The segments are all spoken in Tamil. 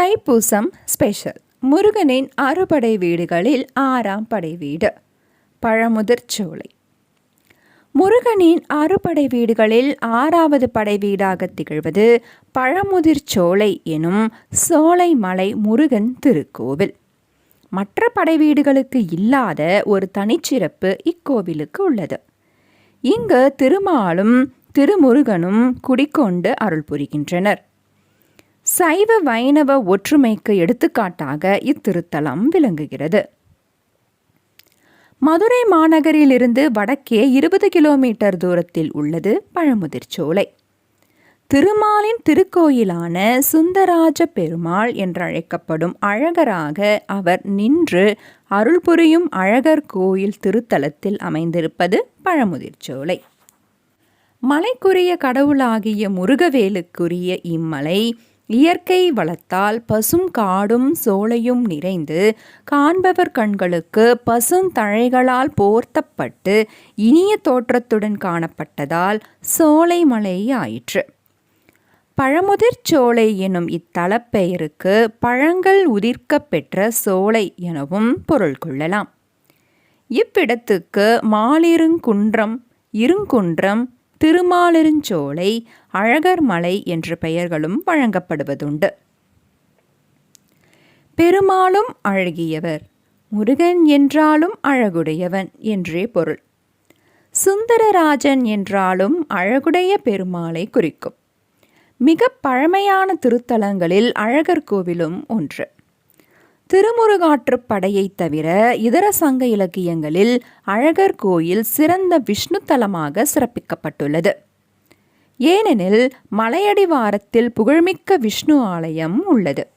தைப்பூசம் ஸ்பெஷல் முருகனின் அறுபடை வீடுகளில் ஆறாம் படை வீடு. பழமுதிர் சோலை. முருகனின் அறுபடை வீடுகளில் ஆறாவது படை வீடாக திகழ்வது பழமுதிர் சோலை எனும் சோலை மலை முருகன் திருக்கோவில். மற்ற படை வீடுகளுக்கு இல்லாத ஒரு தனிச்சிறப்பு இக்கோவிலுக்கு உள்ளது. இங்கு திருமாலும் திருமுருகனும் குடிக்கொண்டு அருள் புரிகின்றனர். சைவ வைணவ ஒற்றுமைக்கு எடுத்துக்காட்டாக இத்திருத்தலம் விளங்குகிறது. மதுரை மாநகரிலிருந்து வடக்கே இருபது கிலோமீட்டர் தூரத்தில் உள்ளது பழமுதிர்ச்சோலை திருமாலின் திருக்கோயிலான சுந்தராஜ பெருமாள் என்றழைக்கப்படும் அழகராக அவர் நின்று அருள் புரியும் அழகர் கோயில் திருத்தலத்தில் அமைந்திருப்பது பழமுதிர்ச்சோலை மலைக்குரிய கடவுளாகிய முருகவேலுக்குரிய இம்மலை இயற்கை வளத்தால் பசும் காடும் சோலையும் நிறைந்து காண்பவர் கண்களுக்கு பசும் தழைகளால் போர்த்தப்பட்டு இனிய தோற்றத்துடன் காணப்பட்டதால் சோலை மலை ஆயிற்று. பழமுதிர் சோலை எனும் இத்தலப்பெயருக்கு பழங்கள் உதிர்க்க பெற்ற சோலை எனவும் பொருள் கொள்ளலாம். இவ்விடத்துக்கு மாலிருங்குன்றம் இருங்குன்றம் திருமாலிருஞ்சோலை அழகர் மலை என்ற பெயர்களும் வழங்கப்படுவதுண்டு. பெருமாளும் அழகியவர் முருகன் என்றாலும் அழகுடையவன் என்றே பொருள். சுந்தரராஜன் என்றாலும் அழகுடைய பெருமாளை குறிக்கும். மிக பழமையான திருத்தலங்களில் அழகர் கோவிலும் ஒன்று. திருமுருகாற்றுப்படையைத் தவிர இதர சங்க இலக்கியங்களில் அழகர் கோயில் சிறந்த விஷ்ணு தலமாக சிறப்பிக்கப்பட்டுள்ளது. ஏனெனில் மலையடிவாரத்தில் புகழ்மிக்க விஷ்ணு ஆலயம் உள்ளது.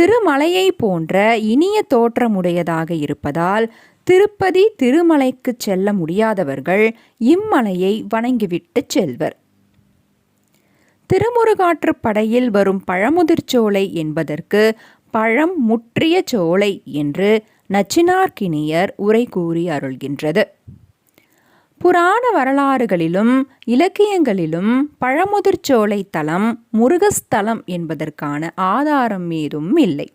திருமலையை போன்ற இனிய தோற்றமுடையதாக இருப்பதால் திருப்பதி திருமலைக்கு செல்ல முடியாதவர்கள் இம்மலையை வணங்கிவிட்டு செல்வர். திருமுருகாற்றுப்படையில் வரும் பழமுதிர்ச்சோலை என்பதற்கு பழம் முற்றிய சோலை என்று நச்சினார்க்கினியர் உரை கூறி அருள்கின்றது. புராண வரலாறுகளிலும் இலக்கியங்களிலும் பழமுதிர்ச்சோலை தலம் முருகஸ்தலம் என்பதற்கான ஆதாரம் ஏதும் இல்லை.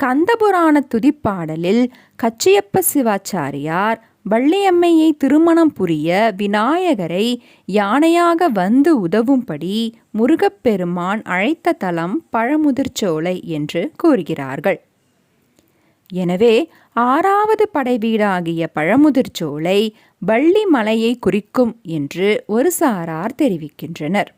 கந்தபுராண துதிப்பாடலில் கச்சியப்ப சிவாச்சாரியார் வள்ளியம்மையை திருமணம் புரிய விநாயகரை யானையாக வந்து உதவும்படி முருகப்பெருமான் அழைத்த தலம் பழமுதிர்ச்சோலை என்று கூறுகிறார்கள். எனவே ஆறாவது படைவீடாகிய பழமுதிர்ச்சோலை வள்ளி மலையை குறிக்கும் என்று ஒரு சாரார் தெரிவிக்கின்றனர்.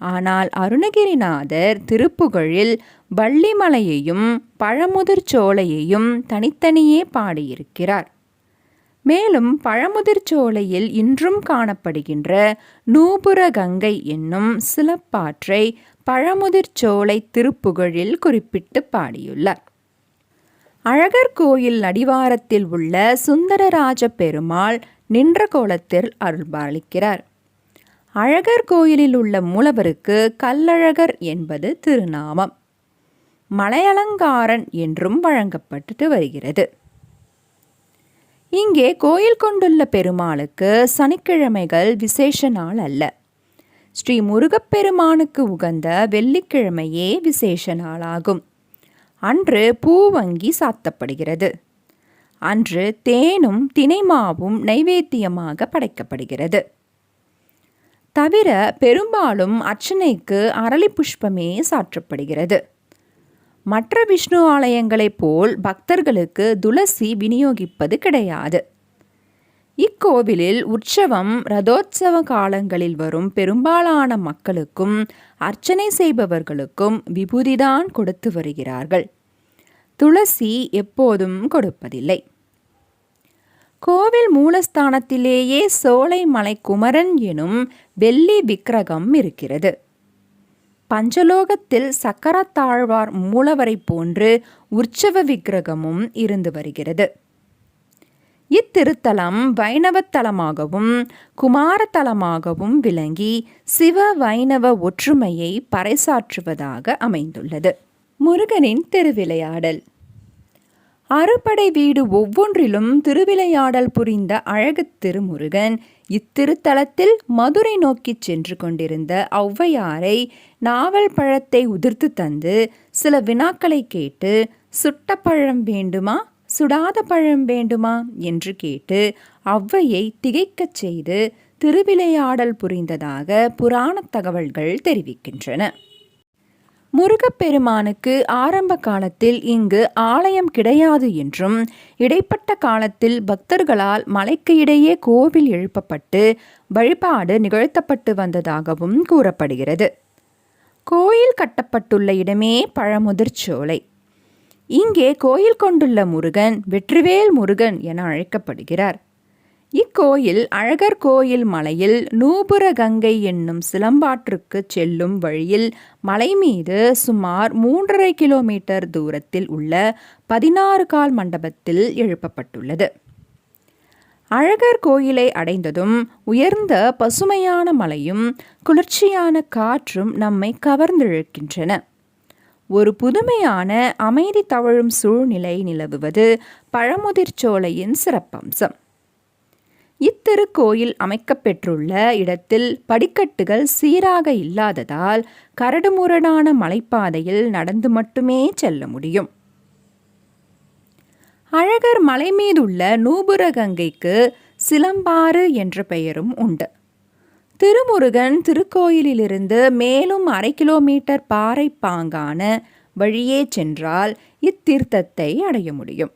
ஆனால் அருணகிரிநாதர் திருப்புகழில் வள்ளிமலையையும் பழமுதிர்ச்சோலையையும் தனித்தனியே பாடியிருக்கிறார். மேலும் பழமுதிர்ச்சோலையில் இன்றும் காணப்படுகின்ற நூபுர கங்கை என்னும் சிலப்பாற்றை பழமுதிர்ச்சோலை திருப்புகழில் குறிப்பிட்டு பாடியுள்ளார். அழகர் கோயில் அடிவாரத்தில் உள்ள சுந்தரராஜ பெருமாள் நின்ற கோலத்தில் அருள்பாலிக்கிறார். அழகர் கோயிலில் உள்ள மூலவருக்கு கல்லழகர் என்பது திருநாமம். மலையலங்காரன் என்றும் வழங்கப்பட்டு வருகிறது. இங்கே கோயில் கொண்டுள்ள பெருமாளுக்கு சனிக்கிழமைகள் விசேஷ நாள் அல்ல. ஸ்ரீ முருகப்பெருமானுக்கு உகந்த வெள்ளிக்கிழமையே விசேஷ நாளாகும். அன்று பூவங்கி சாத்தப்படுகிறது. அன்று தேனும் தினைமாவும் நைவேத்தியமாக படைக்கப்படுகிறது. தவிர பெரும்பாலும் அர்ச்சனைக்கு அரளி புஷ்பமே சாற்றப்படுகிறது. மற்ற விஷ்ணு ஆலயங்களைப் போல் பக்தர்களுக்கு துளசி விநியோகிப்பது கிடையாது. இக்கோவிலில் உற்சவம் ரதோற்சவ காலங்களில் வரும் பெரும்பாலான மக்களுக்கும் அர்ச்சனை செய்பவர்களுக்கும் விபூதிதான் கொடுத்து வருகிறார்கள். துளசி எப்போதும் கொடுப்பதில்லை. கோவில் மூலஸ்தானத்திலேயே சோலைமலை குமரன் எனும் வெள்ளி விக்கிரகம் இருக்கிறது. பஞ்சலோகத்தில் சக்கரத்தாழ்வார் மூலவரை போன்று உற்சவ விக்கிரகமும் இருந்து வருகிறது. இத்திருத்தலம் வைணவத்தலமாகவும் குமாரத்தலமாகவும் விளங்கி சிவ வைணவ ஒற்றுமையை பறைசாற்றுவதாக அமைந்துள்ளது. முருகனின் திருவிளையாடல். அறுபடை வீடு ஒவ்வொன்றிலும் திருவிளையாடல் புரிந்த அழகு திருமுருகன் இத்திருத்தலத்தில் மதுரை நோக்கி சென்று கொண்டிருந்த ஔவையாரை நாவல் பழத்தை உதிர்த்து தந்து சில வினாக்களை கேட்டு சுட்ட பழம் வேண்டுமா? சுடாத பழம் வேண்டுமா? என்று கேட்டு ஔவையை திகைக்கச் செய்து திருவிளையாடல் புரிந்ததாக புராணத் தகவல்கள் தெரிவிக்கின்றன. முருகப்பெருமானுக்கு ஆரம்ப காலத்தில் இங்கு ஆலயம் கிடையாது என்றும் இடைப்பட்ட காலத்தில் பக்தர்களால் மலைக்கு இடையே கோவில் எழுப்பப்பட்டு வழிபாடு நிகழ்த்தப்பட்டு வந்ததாகவும் கூறப்படுகிறது. கோயில் கட்டப்பட்டுள்ள இடமே பழமுதிர்ச்சோலை. இங்கே கோயில் கொண்டுள்ள முருகன் வெற்றிவேல் முருகன் என அழைக்கப்படுகிறார். இக்கோயில் அழகர் கோயில் மலையில் நூபுர கங்கை என்னும் சிலம்பாற்றுக்கு செல்லும் வழியில் மலை மீது சுமார் மூன்றரை கிலோமீட்டர் தூரத்தில் உள்ள பதினாறு கால் மண்டபத்தில் எழுப்பப்பட்டுள்ளது. அழகர் கோயிலை அடைந்ததும் உயர்ந்த பசுமையான மலையும் குளிர்ச்சியான காற்றும் நம்மை கவர்ந்திழுக்கின்றன. ஒரு புதுமையான அமைதி தவழும் சூழ்நிலை நிலவுவது பழமுதிர்ச்சோலையின் சிறப்பம்சம். இத்திருக்கோயில் அமைக்கப்பெற்றுள்ள இடத்தில் படிக்கட்டுகள் சீராக இல்லாததால் கரடுமுரடான மலைப்பாதையில் நடந்து மட்டுமே செல்ல முடியும். அழகர் மலை மீதுள்ள நூபுரகங்கைக்கு சிலம்பாறு என்ற பெயரும் உண்டு. திருமுருகன் திருக்கோயிலிலிருந்து மேலும் அரை கிலோமீட்டர் பாறை பாங்கான வழியே சென்றால் இத்தீர்த்தத்தை அடைய முடியும்.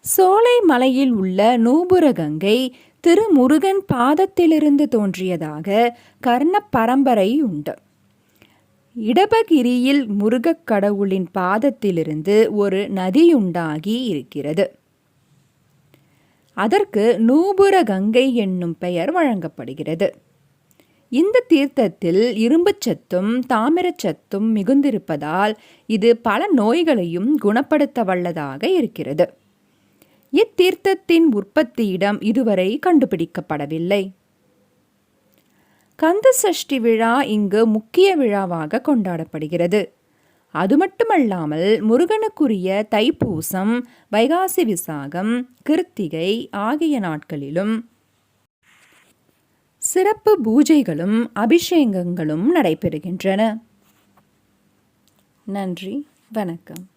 சோலை மலையில் உள்ள நூபுரகங்கை திருமுருகன் பாதத்திலிருந்து தோன்றியதாக கர்ண பரம்பரை உண்டு. இடபகிரியில் முருகக் கடவுளின் பாதத்திலிருந்து ஒரு நதியுண்டாகி இருக்கிறது. அதற்கு நூபுர கங்கை என்னும் பெயர் வழங்கப்படுகிறது. இந்த தீர்த்தத்தில் இரும்புச்சத்தும் தாமிரச்சத்தும் மிகுந்திருப்பதால் இது பல நோய்களையும் குணப்படுத்த வல்லதாக இருக்கிறது. இத்தீர்த்தத்தின் உற்பத்தி இடம் இதுவரை கண்டுபிடிக்கப்படவில்லை. கந்த சஷ்டி விழா இங்கு முக்கிய விழாவாக கொண்டாடப்படுகிறது. அது மட்டுமல்லாமல் முருகனுக்குரிய தைப்பூசம் வைகாசி விசாகம் கிருத்திகை ஆகிய நாட்களிலும் சிறப்பு பூஜைகளும் அபிஷேகங்களும் நடைபெறுகின்றன. நன்றி வணக்கம்.